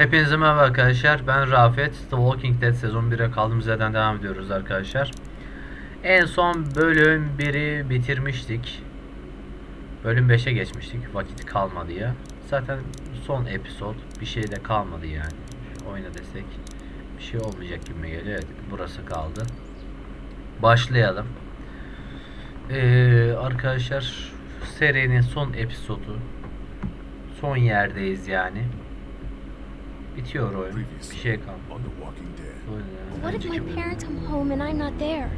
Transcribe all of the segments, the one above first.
Hepinize merhaba arkadaşlar. Ben Rafet. The Walking Dead sezon 1'e kaldığımız yerden devam ediyoruz arkadaşlar. En son bölüm 1'i bitirmiştik. Bölüm 5'e geçmiştik. Vakit kalmadı ya. Zaten son episod. Bir şey de kalmadı yani. Şu oyna desek bir şey olmayacak gibi geliyor. Evet, burası kaldı. Başlayalım. Ee, arkadaşlar serinin son episodu. Son yerdeyiz yani. Bitiyor oyun. Bir şey kalmadı. on The Walking Dead. What if my parents come home and I'm not there?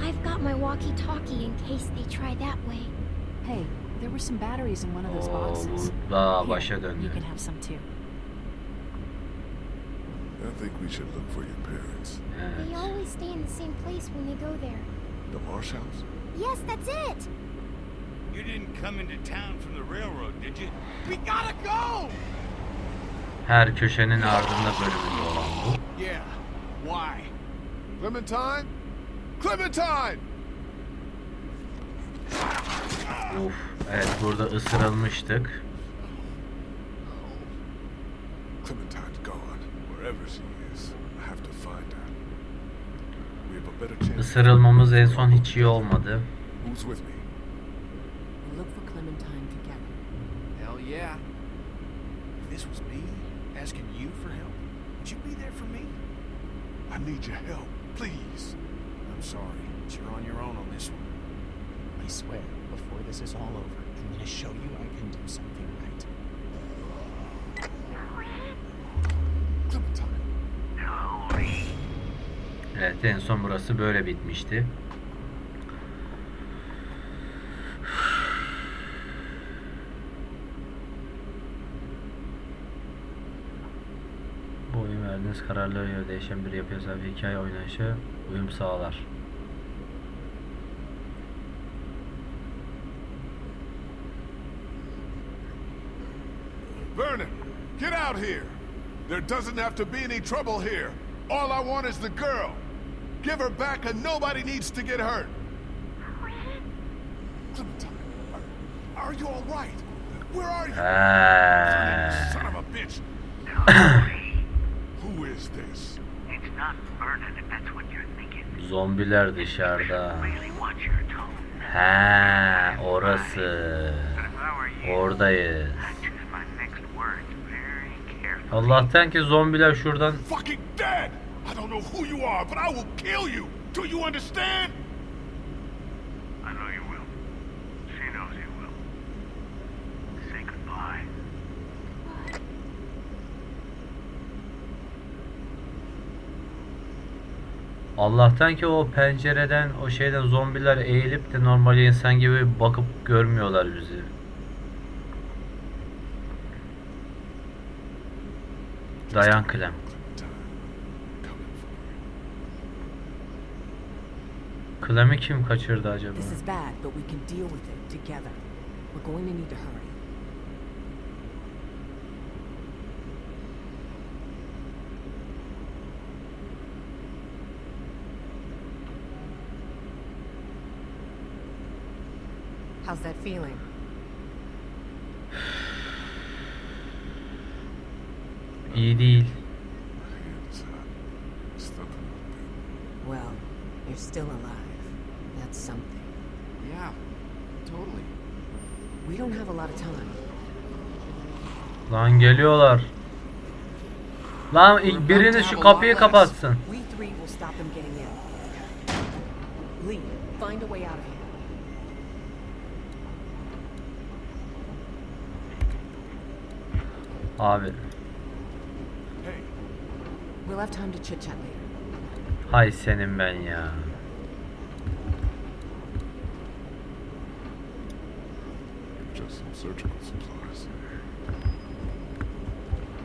I've got my walkie-talkie in case they try that way. Hey, there were some batteries in one of those oh, boxes. bu daha Here, başa döndü. You can have some too. I think we should look for your parents. They always stay in the same place when they go there. The Marsh House? Yes, that's it! You didn't come into town from the railroad, did you? We gotta go! Her köşenin ardında bölümünde olan bu. Yeah. Why? Clementine? Clementine! Uf. Evet burada ısırılmıştık. Clementine's gone. Wherever she is, I have to find her. We have a better chance. Isırılmamız en son hiç iyi olmadı. Who's with me? We'll look for Clementine together. Hell yeah. If this was me asking you for help, would you be there for me? I need your help, please. I'm sorry, but you're on your own on this one. I swear, before this is all over, I'm gonna show you I can do something right. Clementine. Evet en son burası böyle bitmişti. Bu oyun verdiğiniz kararlara göre değişen bir yapısal bir hikaye oynayışı uyum sağlar. Vernon, get out here! There doesn't have to be any trouble here. All I want is the girl. Give her back and nobody needs to get hurt. Clementine, are, are you all right? Where are you? Eee. Son of a bitch! Zombiler dışarıda. He, orası. Oradayız. Allah'tan ki zombiler şuradan Fucking dead! I don't know who you are, but I will kill you! Do you understand? I know you will. She knows you will. Say goodbye. Allah'tan ki o pencereden o şeyden zombiler eğilip de normal insan gibi bakıp görmüyorlar bizi. Dayan Clem. Clem'i kim kaçırdı acaba? This is bad, but we can deal with it together. We're going to need to hurry. How's that feeling? İyi değil. Well, you're still alive. That's something. Yeah, totally. We don't have a lot of time. Lan geliyorlar. Lan ilk biriniz şu kapıyı kapatsın. We three will stop them getting in. Lee, find a way out of here. Abi. Hey, We'll have time to chit chat later. Hay senin ben ya. just some surgical supplies.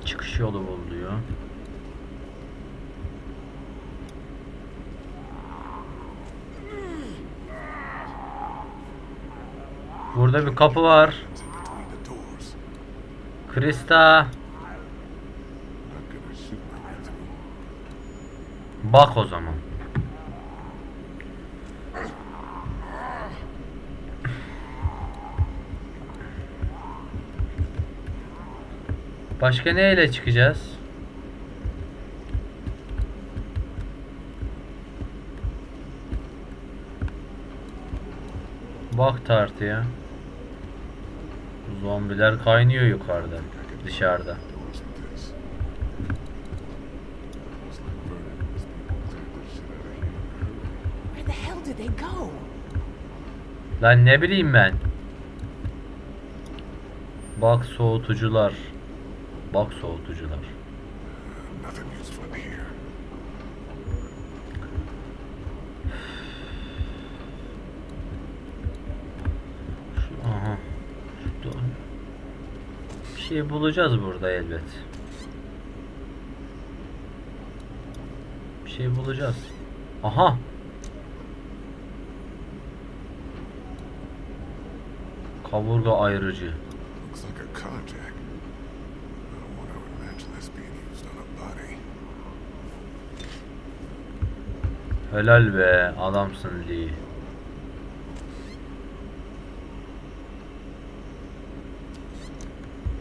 Çıkış yolu bul diyor. Burada bir kapı var. Krista. Bak o zaman. Başka neyle çıkacağız? Bak tartıya. Zombiler kaynıyor yukarıda. Dışarıda. Lan ne bileyim ben. Bak soğutucular. Bak soğutucular. Nothing useful in here. Şu, aha. Şu do- Bir şey bulacağız burada elbet. Bir şey bulacağız. Aha. Kaburga ayrıcı. Looks like a contact. I don't want to imagine this being used on a body. Helal be adamsın Lee.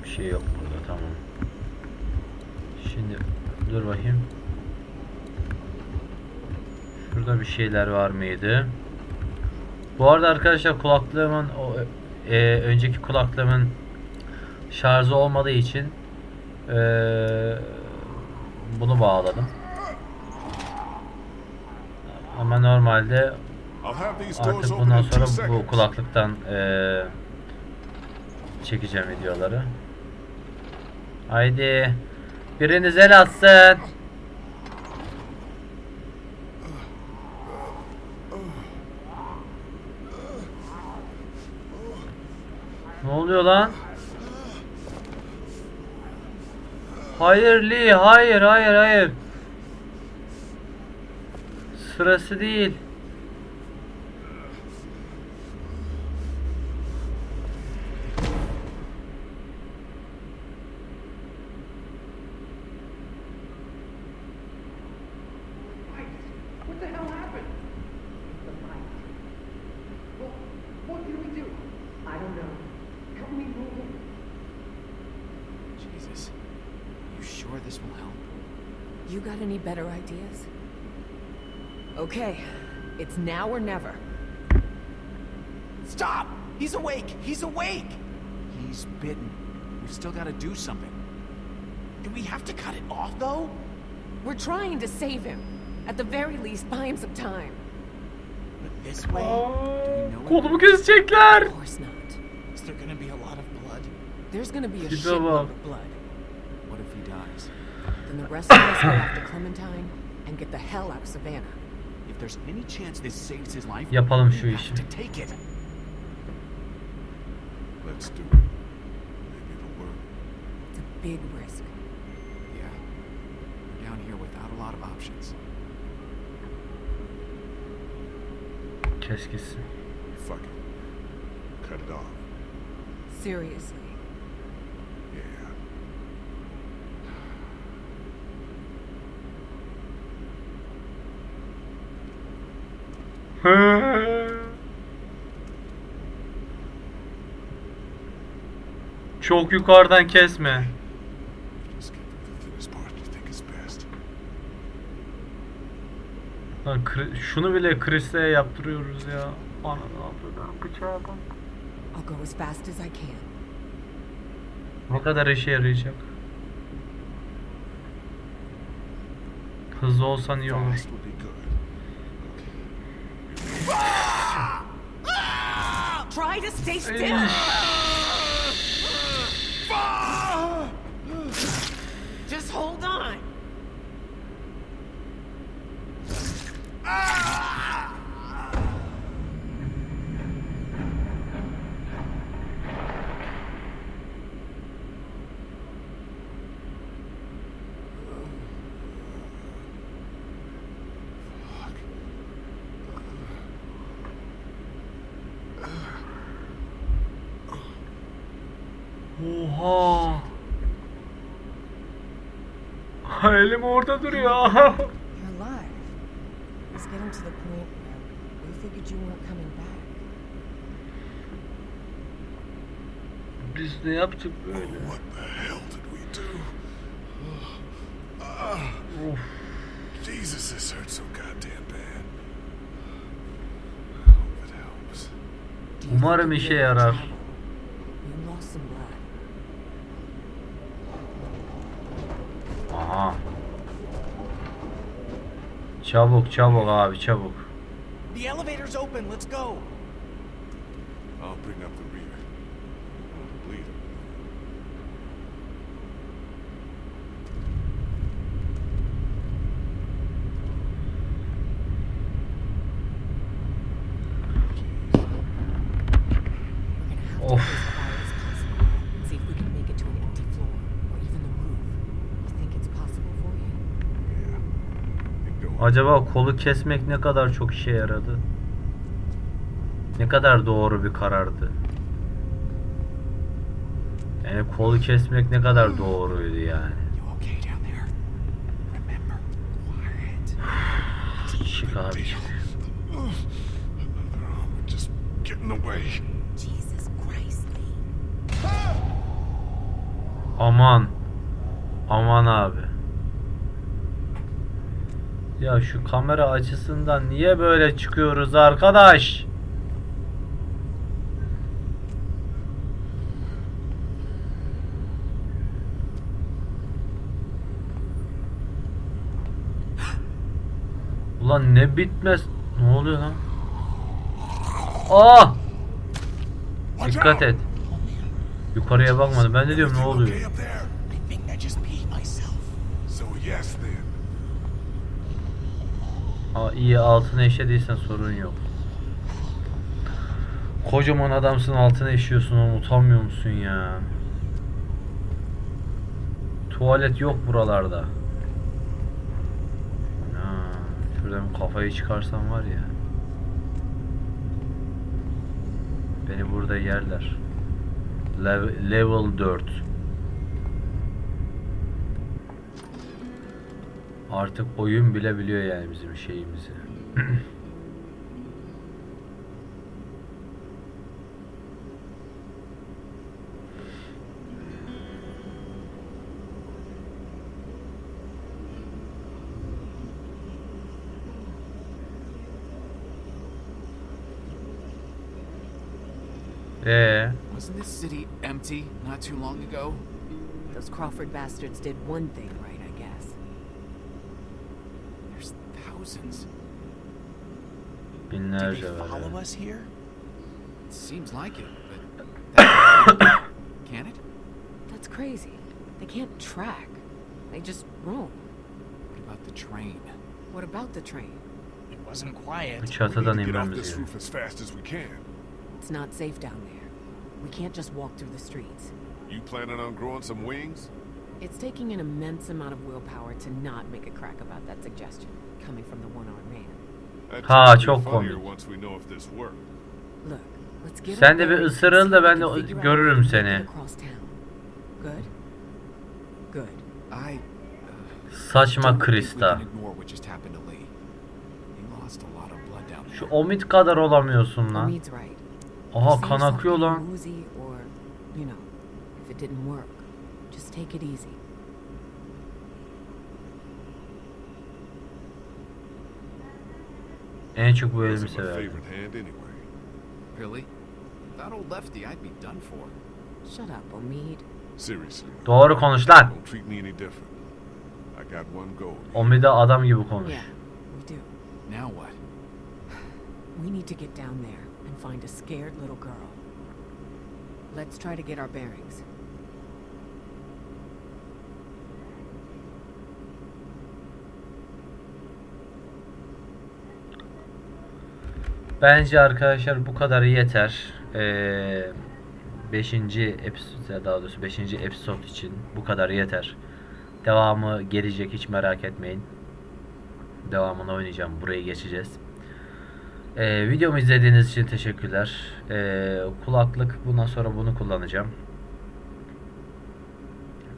Bir şey yok burada tamam. Şimdi dur bakayım. Şurada bir şeyler var mıydı? Bu arada arkadaşlar kulaklığımın o e, önceki kulaklığımın şarjı olmadığı için e, bunu bağladım. Ama normalde artık bundan sonra bu kulaklıktan eee, çekeceğim videoları. Haydi biriniz el atsın. Ne oluyor lan? Hayır Lee, hayır, hayır, hayır. Sırası değil. Sure this will help? You got any better ideas? Okay, it's now or never. Stop! He's awake! He's awake! He's bitten. We've still got to do something. Do we have to cut it off, though? We're trying to save him. At the very least, buy him some time. But this way? Do we know Kolumu kesecekler. Of course not. Is there gonna be a lot of blood? There's gonna be a Tipe shitload of blood. What if he dies? Then the rest of us go after Clementine and get the hell out of Savannah. If there's any chance this saves his life, Yapalım we şu have işi. to take it. Let's do it. Maybe it'll work. It's a big risk. Yeah. We're down here without a lot of options. Kes gitsin. Fuck it. Cut it off. Seriously. Çok yukarıdan kesme. Lan şunu bile Chris'e yaptırıyoruz ya. Ananı avradım bıçağı bak. Ne kadar işe yarayacak? Hızlı olsan iyi olur. Try to stay still! Elim orada duruyor. You're alive. It's getting to the point where we figured you weren't coming back. Biz ne yaptık böyle? What the hell did we do? Jesus, this hurts so goddamn bad. I hope it helps. Do you think Umarım işe yarar. You lost some blood. Aha. Çabuk çabuk abi çabuk. The elevator's open. Let's go. I'll bring up the rear. I'm bleeding. We're gonna have to Of. get as quiet as possible. See if we can make it to an empty floor, or even the roof. You think it's possible for you? Yeah. Get going. Acaba kolu kesmek ne kadar çok işe yaradı? Ne kadar doğru bir karardı? Yani kolu kesmek ne kadar doğruydu yani. Çık abi çık. Aman. Aman abi. Ya şu kamera açısından niye böyle çıkıyoruz arkadaş? Ulan ne bitmez. Ne oluyor lan? Aa! Watch Dikkat et. Yukarıya bakmadım. Ben de diyorum ne oluyor? Okay up there? I think I just peed myself. So yes then. Aa, iyi altına işediysen sorun yok. Kocaman adamsın altına işiyorsun oğlum utanmıyor musun ya? Tuvalet yok buralarda. Ana, şuradan kafayı çıkarsam var ya. Beni burada yerler. Lev- level 4. Artık oyun bile biliyor yani bizim şeyimizi. Ee, Wasn't this city empty not too long ago? Those Crawford bastards did one thing right, thousands. Did binlerce they follow us here? It seems like it, but that can it? That's crazy. They can't track. They just roam. What about the train? What about the train? It wasn't quiet. We çatıdan need to get off inmemiz this roof as fast as we can. It's not safe down there. We can't just walk through the streets. You planning on growing some wings? It's taking an immense amount of willpower to not make a crack about that suggestion, coming from the one-armed man. Ha, çok komik. Sen de bir ısırıl da ben de görürüm seni. uh, Saçma Krista. Şu omit kadar olamıyorsun lan. Aha kan akıyor lan. En çok bu elimi my severdim. favorite hand anyway. Really? That old Lefty, I'd be done for. Shut up, Omid. Seriously. Doğru konuş lan. Don't treat me any different. I got one goal. Omide adam gibi konuş. Yeah, we do. Now what? We need to get down there and find a scared little girl. Let's try to get our bearings. Bence arkadaşlar bu kadar yeter. Ee, 5. episode daha doğrusu 5. episode için bu kadar yeter. Devamı gelecek hiç merak etmeyin. Devamını oynayacağım. Burayı geçeceğiz. Ee, videomu izlediğiniz için teşekkürler. Ee, kulaklık bundan sonra bunu kullanacağım.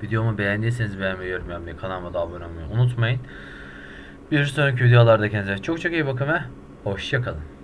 Videomu beğendiyseniz beğenmeyi, yorum yapmayı, kanalıma da abone olmayı unutmayın. Bir sonraki videolarda kendinize çok çok iyi bakın ve hoşçakalın.